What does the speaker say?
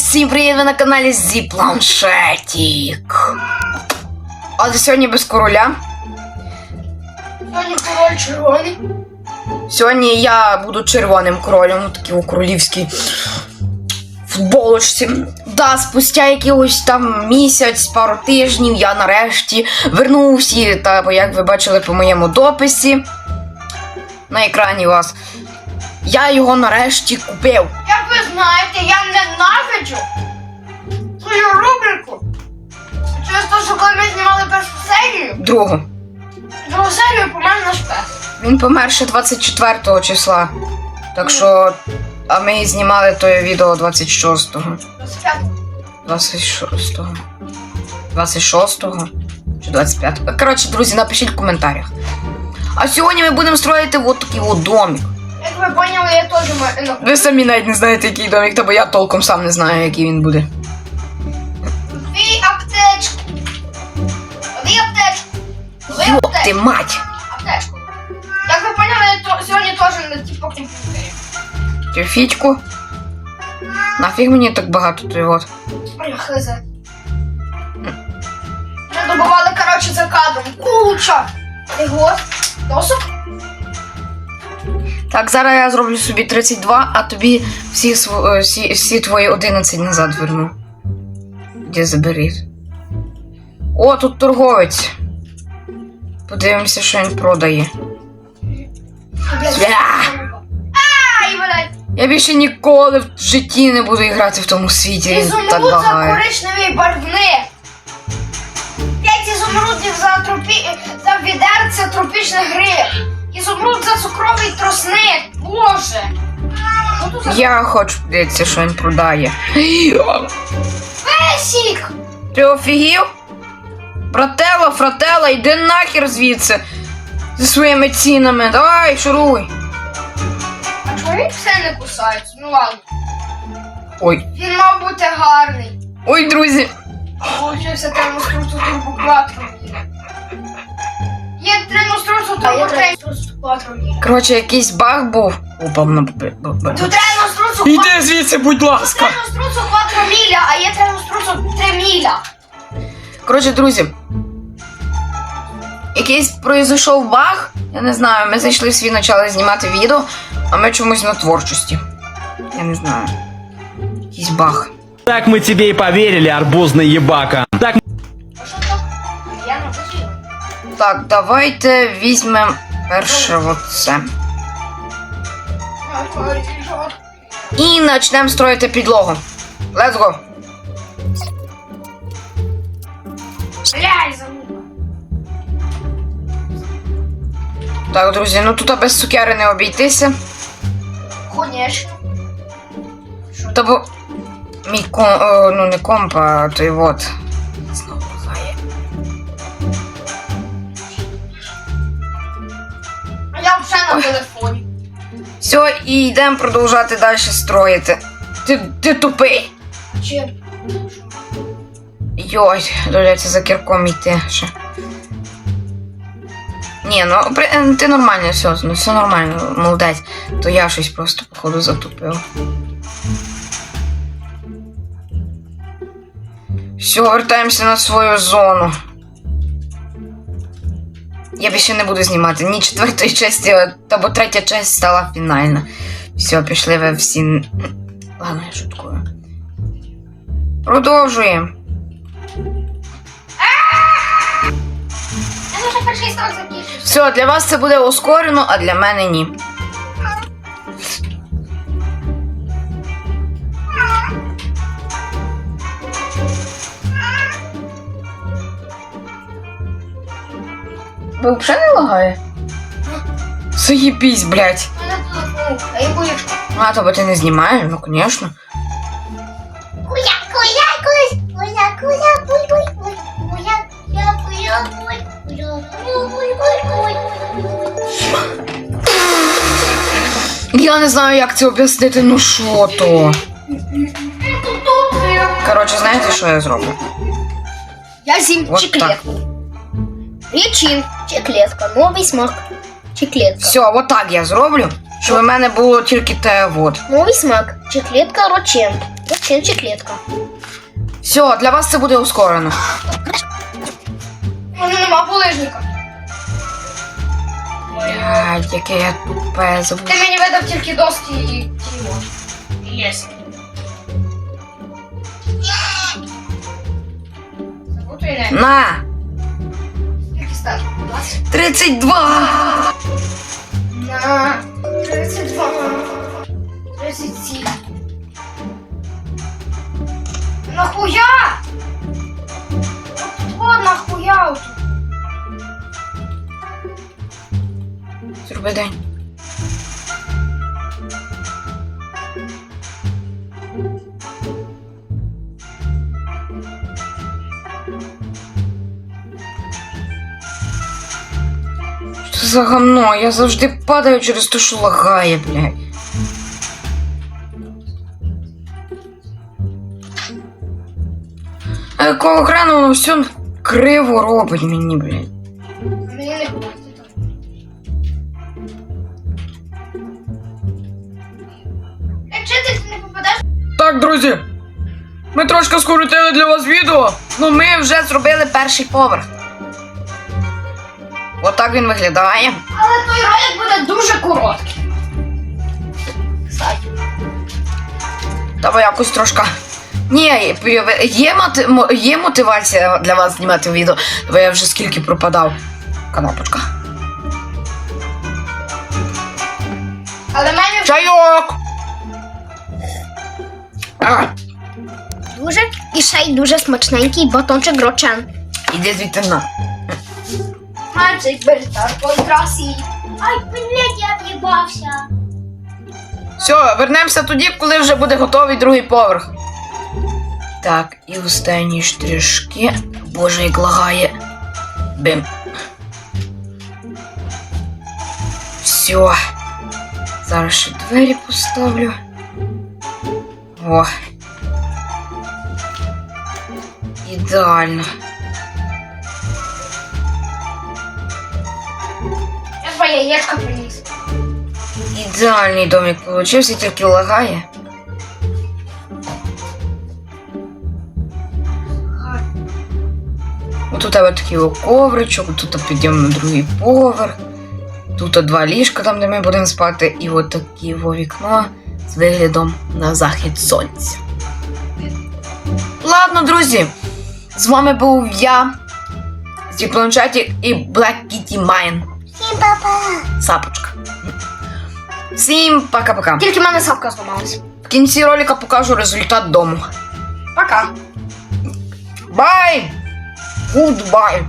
всім привіт! Ви на каналі Зі Планшетік. Але сьогодні без короля. Сьогодні король червоний. Сьогодні я буду червоним королем, такий у королівській футболочці. Да, спустя якийсь там місяць, пару тижнів я нарешті вернувся. Та як ви бачили по моєму дописі на екрані у вас. Я його нарешті купив. Як ви знаєте, я ненавиджу свою рубрику. Через те, що коли ми знімали першу серію, Другу. другу серію помер наш пес. Він помер ще 24 числа. Так що. А ми знімали тоє відео 26-го. 25. 26-го. 26-го чи 25-го. Коротше, друзі, напишіть в коментарях. А сьогодні ми будемо строїти от такий от домик. Ви поняли, я теж маю. Ви самі навіть не знаєте, який домик, та бо я толком сам не знаю, який він буде. Дві аптечки. Дві аптечки. Дві Йоп ти мать! Аптечку. Як ви поняли, я то, сьогодні теж на типу комп'ютері. Тюфічку. Нафіг мені так багато той от. Ми добували, коротше, за кадром. Куча. Ого. Досок? Так, зараз я зроблю собі 32, а тобі всі, е, всі, всі твої 11 назад верну. Де заберіть. О, тут торговець. Подивимося, що він продає. Я більше ніколи в житті не буду грати в тому світі. Ізумруд за коричневий барвник. П'ять ізумрудів за тропі... за відерце тропічних гриб. Ізумруд за цукровий тросник. Боже. Я хочу подивитися, що він продає. песік? Ти офігів? Брателла, фрателла, йди нахер звідси. Зі своїми цінами. Давай, шуруй. А чому все не кусається? Ну ладно. Ой. Він мав бути гарний. Ой, друзі. Получився термострусу турбо Коротше, якийсь баг був. Упав на б- б- б- Тут Іди звідси, будь ласка. Термострусу 4 міля, а є термострусу 3 міля. Коротше, друзі. Якийсь произойшов баг. Я не знаю, ми зайшли в свій почали знімати відео, а ми чомусь на творчості. Я не знаю. Якийсь баг. Так мы тебе и поверили, арбузный ебака. Так Так, давайте візьмемо перше оце. І почнемо строїти підлогу. Let's go. Так, друзі, ну тут без цукери не обійтися. Конечно. Та бо мій ком, ну не комп, а той вот. Телефоні. Все, і йдемо продовжувати далі строїти. Ти, ти тупий. Чим? Йой, доведеться за кірком йти ще. Ні, ну при- е, ти нормально, все, ну все нормально, молодець. То я щось просто, походу, затупив. Все, вертаємося на свою зону. Я більше не буду знімати ні четвертої часті, або третя часть стала фінальна. Все, пішли ви всі. Ладно, я шуткую. Продовжуємо. Все, для вас це буде ускорено, а для мене ні. Куя, куй, куй, куй, куя, куя, куя, куй, куя, куя, куй, куй, куй. Я не знаю, як це об'яснити, ну що то. Коротше, знаєте, що я зроблю? Я з'їм Вот чеклетку. Причин. Чеклетка. Новий смак. Чеклетка. Все, отак я зроблю, щоб у мене було тільки те вот. Новий смак. Чеклетка Рочен. Чинчик клітка. Все, для вас це буде ускорено. У мене нема булижника. Блядь, яке я тупе забув. Ти мені видав тільки доски і тіло. Єс. Забутуй не. На! Скільки став? 32! На 32. 37. Нахуя? О, нахуя? отут? Зроби день. Що за гамно? Я завжди падаю через те, що лагає, блядь. А якого хрену воно все криво робить мені, блядь. Так, друзі, ми трошки скоротили для вас відео, ну ми вже зробили перший поверх. Отак він виглядає. але той ролик буде дуже короткий. Давай якось трошки. Ні, є, мати- є мотивація для вас знімати відео, бо я вже скільки пропадав. Канапочка. Але мене Чайок! А, Дуже і ще й дуже смачненький батончик грочен. іди звідти на. Magic Бертар контрасі. Ай, блядь, я в'їбався. Все, вернемося тоді, коли вже буде готовий другий поверх. Так, і останні штришки. Боже, як лагає. Бим. Все. Зараз ще двері поставлю. О. Ідеально. Я два яєчка приніс. Ідеальний домик получився, тільки лагає. От у тебе такий ковричок, тут підйом на другий поверх. Тут два ліжка, там, де ми будемо спати, і от таке во вікно з виглядом на захід сонця. Ладно, друзі, з вами був я, зі планшетик і Black Kitty Mine. Всім папа. Сапочка. Всім пока-пока. Тільки в мене сапка зламалась. В кінці ролика покажу результат дому. Пока. Бай! Гудбай!